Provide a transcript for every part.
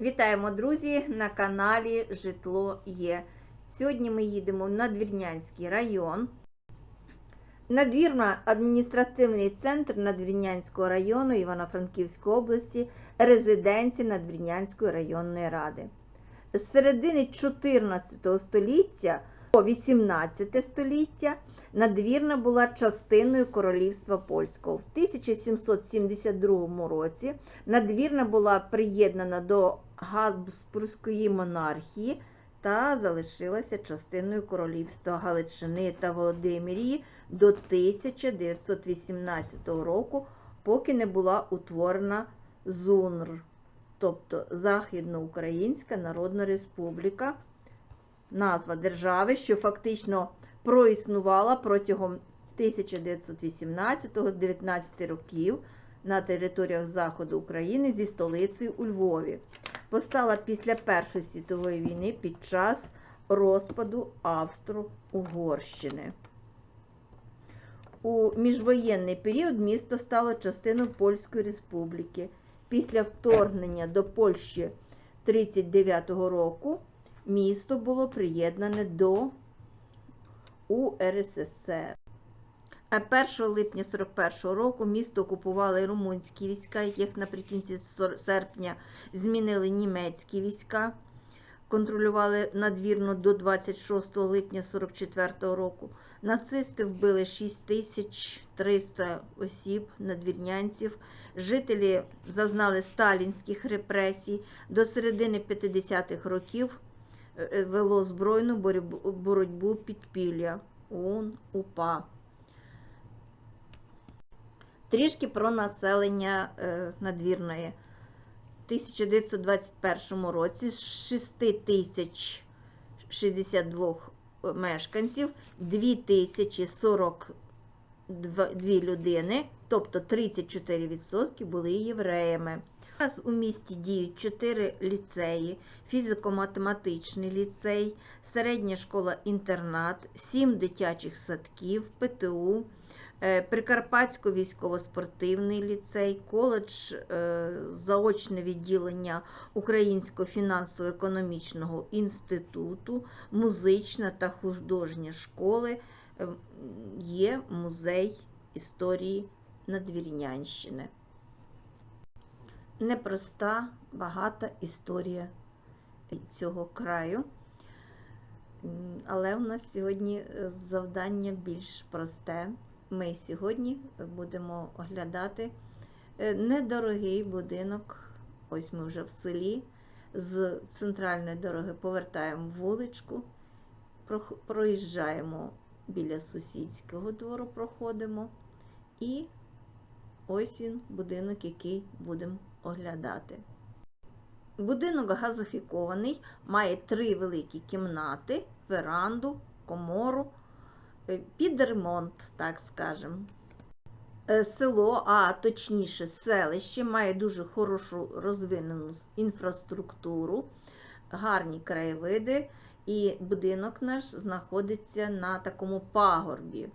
Вітаємо, друзі, на каналі Житло Є. Сьогодні ми їдемо в Надвірнянський район. Надвірно-адміністративний центр Надвірнянського району Івано-Франківської області, резиденція Надвірнянської районної ради. З середини 14 століття по 18 століття Надвірна була частиною королівства польського. В 1772 році Надвірна була приєднана до Габсбурзької монархії та залишилася частиною королівства Галичини та Володимирії до 1918 року, поки не була утворена ЗУНР, тобто Західноукраїнська Народна Республіка, назва держави, що фактично проіснувала протягом 1918-19 років на територіях Заходу України зі столицею у Львові. Постала після Першої світової війни під час розпаду Австро-Угорщини. У міжвоєнний період місто стало частиною Польської республіки. Після вторгнення до Польщі 1939 року місто було приєднане до УРССР. А 1 липня 41 року місто окупували румунські війська, яких наприкінці серпня змінили німецькі війська, контролювали надвірну до 26 липня 44 року. Нацисти вбили 6300 осіб, надвірнянців. Жителі зазнали сталінських репресій. До середини 50-х років е, вело збройну боротьбу підпілля ОУН, УПА. Трішки про населення е, надвірної. В 1921 році з 6062 мешканців 2042 людини, тобто 34% були євреями. Зараз у місті діють 4 ліцеї, фізико-математичний ліцей, середня школа-інтернат, 7 дитячих садків, ПТУ, Прикарпатсько військово-спортивний ліцей, коледж, е, заочне відділення Українського фінансово-економічного інституту, музична та художня школи, е, є музей історії Надвірнянщини. Непроста, багата історія цього краю. Але у нас сьогодні е, завдання більш просте. Ми сьогодні будемо оглядати е, недорогий будинок. Ось ми вже в селі. З центральної дороги повертаємо вуличку, проїжджаємо біля сусідського двору, проходимо. І ось він, будинок, який будемо оглядати. Будинок газофікований, має три великі кімнати, веранду, комору, під ремонт, так скажемо. Е, Село, а точніше селище, має дуже хорошу розвинену інфраструктуру, гарні краєвиди, і будинок наш знаходиться на такому пагорбі.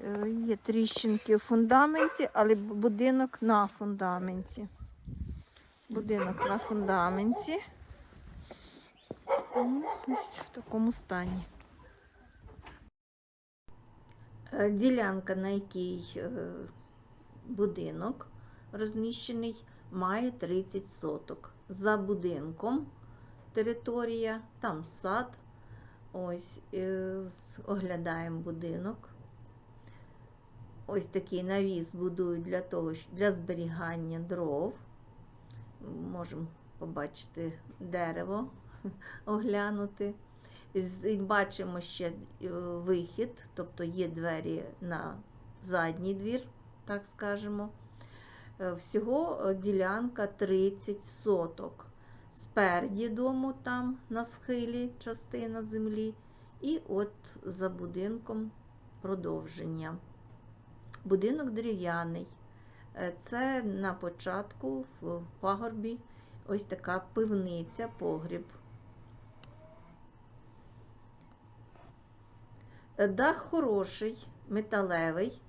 Е, Є тріщинки в фундаменті, але будинок на фундаменті. Будинок на фундаменті. Ось в такому стані. Е, Ділянка, на якій е, будинок розміщений, має 30 соток. За будинком територія, там сад. Ось е, оглядаємо будинок. Ось такий навіс будують для того, для зберігання дров. Можемо побачити дерево, оглянути. Бачимо ще е, вихід, тобто є двері на задній двір, так скажемо. Е, Всього е, ділянка 30 соток. Спереді дому там на схилі частина землі, і от за будинком продовження. Будинок дерев'яний. Е, Це на початку в пагорбі ось така пивниця, погріб. Е, Дах хороший, металевий,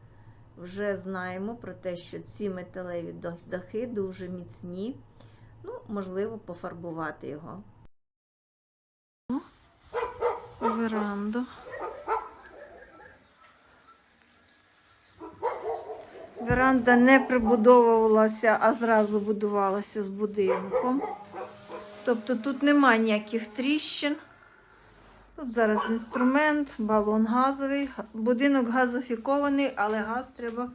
вже знаємо про те, що ці металеві дахи дуже міцні. Ну, можливо, пофарбувати його. Веранду. Веранда не прибудовувалася, а зразу будувалася з будинком. Тобто тут немає ніяких тріщин. Тут зараз інструмент, балон газовий. Будинок газофікований, але газ треба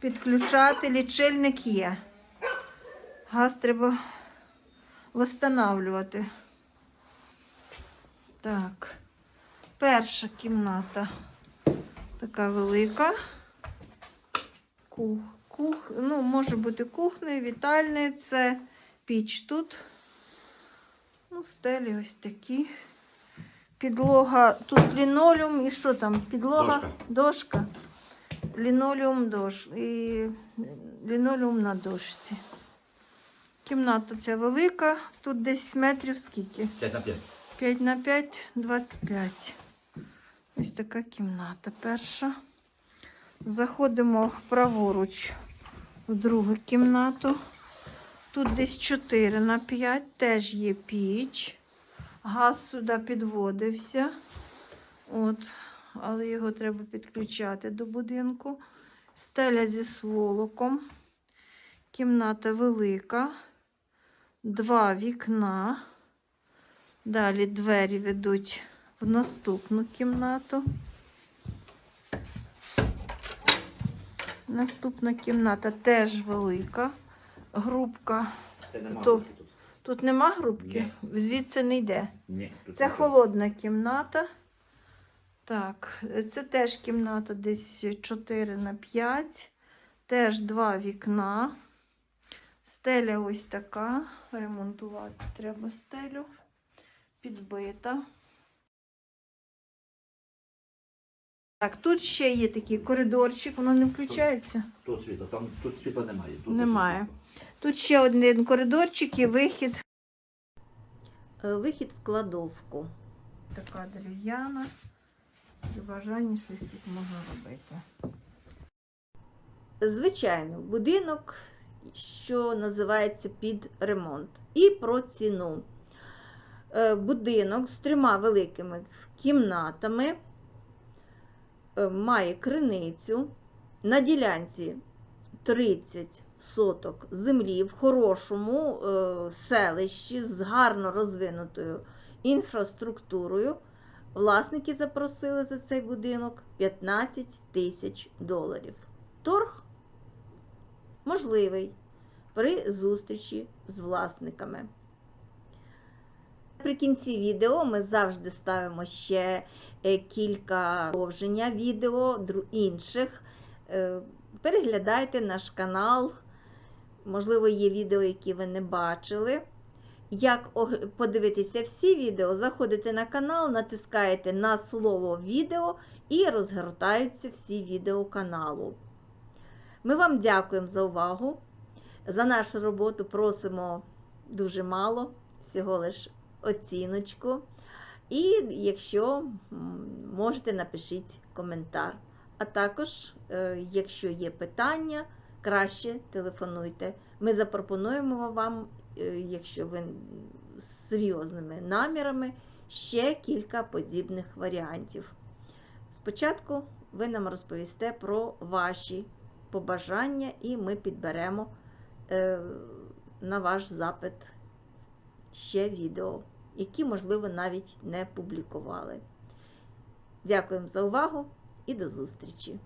підключати. Лічильник є. Газ треба встановлювати. Так. Перша кімната така велика. Кух, кух, ну, може бути кухнею, вітальнею. Це піч тут. Ну, стелі ось такі. Підлога, тут лінолеум і що там? Підлога, Дошка. дошка. Лінолеум дош. І лінолеум на дошці. Кімната ця велика. Тут десь метрів скільки? 5 на 5. 5 на 5, 25. Ось така кімната перша. Заходимо праворуч в другу кімнату. Тут десь 4 на 5, теж є піч. Газ сюди підводився. От, але його треба підключати до будинку. Стеля зі сволоком. Кімната велика. Два вікна. Далі двері ведуть в наступну кімнату. Наступна кімната теж велика. Грубка. Це нема тут. Тут нема грубки, звідси не йде. Ні, тут Це нічого. холодна кімната. Так, це теж кімната десь 4 на 5. Теж два вікна. Стеля ось така. Ремонтувати треба стелю. Підбита. Так, тут ще є такий коридорчик, воно не включається. Тут світло, там тут світла немає. Тут Немає. Тут ще один коридорчик і вихід. Е, Вихід в кладовку. Така дерев'яна. При бажанні щось тут можна робити. Звичайно, будинок, що називається під ремонт. І про ціну. Е, Будинок з трьома великими кімнатами має криницю на ділянці 30 соток землі в хорошому е, селищі з гарно розвинутою інфраструктурою. Власники запросили за цей будинок 15 тисяч доларів. Торг можливий при зустрічі з власниками. Наприкінці відео ми завжди ставимо ще е, кілька продовження відео інших. Е, Переглядайте наш канал. Можливо, є відео, які ви не бачили. Як подивитися всі відео, заходите на канал, натискаєте на слово відео і розгортаються всі відео каналу. Ми вам дякуємо за увагу. За нашу роботу просимо дуже мало, всього лиш оціночку. І якщо можете, напишіть коментар. А також, е, якщо є питання, краще телефонуйте. Ми запропонуємо вам, е, якщо ви з серйозними намірами, ще кілька подібних варіантів. Спочатку ви нам розповісте про ваші побажання, і ми підберемо е, на ваш запит ще відео, які, можливо, навіть не публікували. Дякуємо за увагу і до зустрічі!